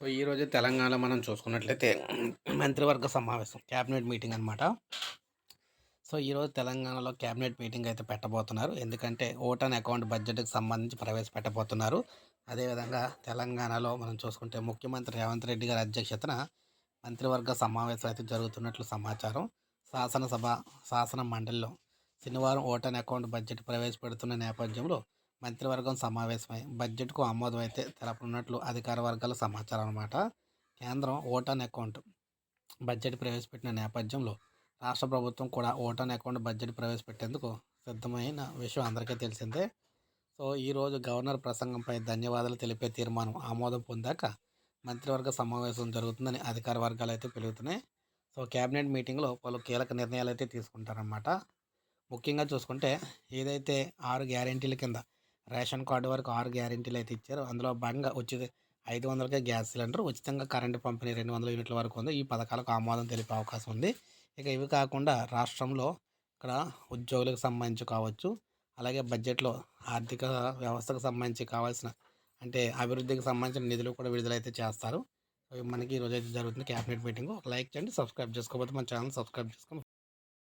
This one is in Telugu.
సో ఈరోజు తెలంగాణలో మనం చూసుకున్నట్లయితే మంత్రివర్గ సమావేశం క్యాబినెట్ మీటింగ్ అనమాట సో ఈరోజు తెలంగాణలో క్యాబినెట్ మీటింగ్ అయితే పెట్టబోతున్నారు. ఎందుకంటే ఓటాన్ అకౌంట్ బడ్జెట్కి సంబంధించి ప్రవేశపెట్టబోతున్నారు. అదేవిధంగా తెలంగాణలో మనం చూసుకుంటే ముఖ్యమంత్రి రేవంత్ రెడ్డి గారి అధ్యక్షతన మంత్రివర్గ సమావేశం అయితే జరుగుతున్నట్లు సమాచారం. శాసనసభ శాసన మండలిలో శనివారం ఓటాన్ అకౌంట్ బడ్జెట్ ప్రవేశపెడుతున్న నేపథ్యంలో మంత్రివర్గం సమావేశమై బడ్జెట్కు ఆమోదం అయితే తెలపనున్నట్లు అధికార వర్గాల సమాచారం అనమాట కేంద్రం ఓటాన్ అకౌంట్ బడ్జెట్ ప్రవేశపెట్టిన నేపథ్యంలో రాష్ట్ర ప్రభుత్వం కూడా ఓటాన్ అకౌంట్ బడ్జెట్ ప్రవేశపెట్టేందుకు సిద్ధమైన విషయం అందరికీ తెలిసిందే. సో ఈరోజు గవర్నర్ ప్రసంగంపై ధన్యవాదాలు తెలిపే తీర్మానం ఆమోదం పొందాక మంత్రివర్గ సమావేశం జరుగుతుందని అధికార వర్గాలు అయితే పెరుగుతున్నాయి సో క్యాబినెట్ మీటింగ్లో పలు కీలక నిర్ణయాలు అయితే తీసుకుంటారన్నమాట. ముఖ్యంగా చూసుకుంటే ఏదైతే ఆరు గ్యారెంటీల కింద రేషన్ కార్డు వరకు ఆరు గ్యారెంటీలు అయితే ఇచ్చారు. అందులో భాగంగా ఉచిత ఐదు వందలకే గ్యాస్ సిలిండర్ ఉచితంగా కరెంటు పంపిణీ రెండు వందల యూనిట్ల వరకు ఉంది. ఈ పథకాలకు ఆమోదం తెలిపే అవకాశం ఉంది. ఇక ఇవి కాకుండా రాష్ట్రంలో ఇక్కడ ఉద్యోగులకు సంబంధించి కావచ్చు అలాగే బడ్జెట్లో ఆర్థిక వ్యవస్థకు సంబంధించి కావాల్సిన అంటే అభివృద్ధికి సంబంధించిన నిధులు కూడా విడుదలైతే చేస్తారు. మనకి ఈరోజు అయితే జరుగుతుంది క్యాబినెట్ మీటింగ్. లైక్ చేయండి సబ్స్క్రైబ్ చేసుకోకపోతే మన ఛానల్ సబ్స్క్రైబ్ చేసుకోండి.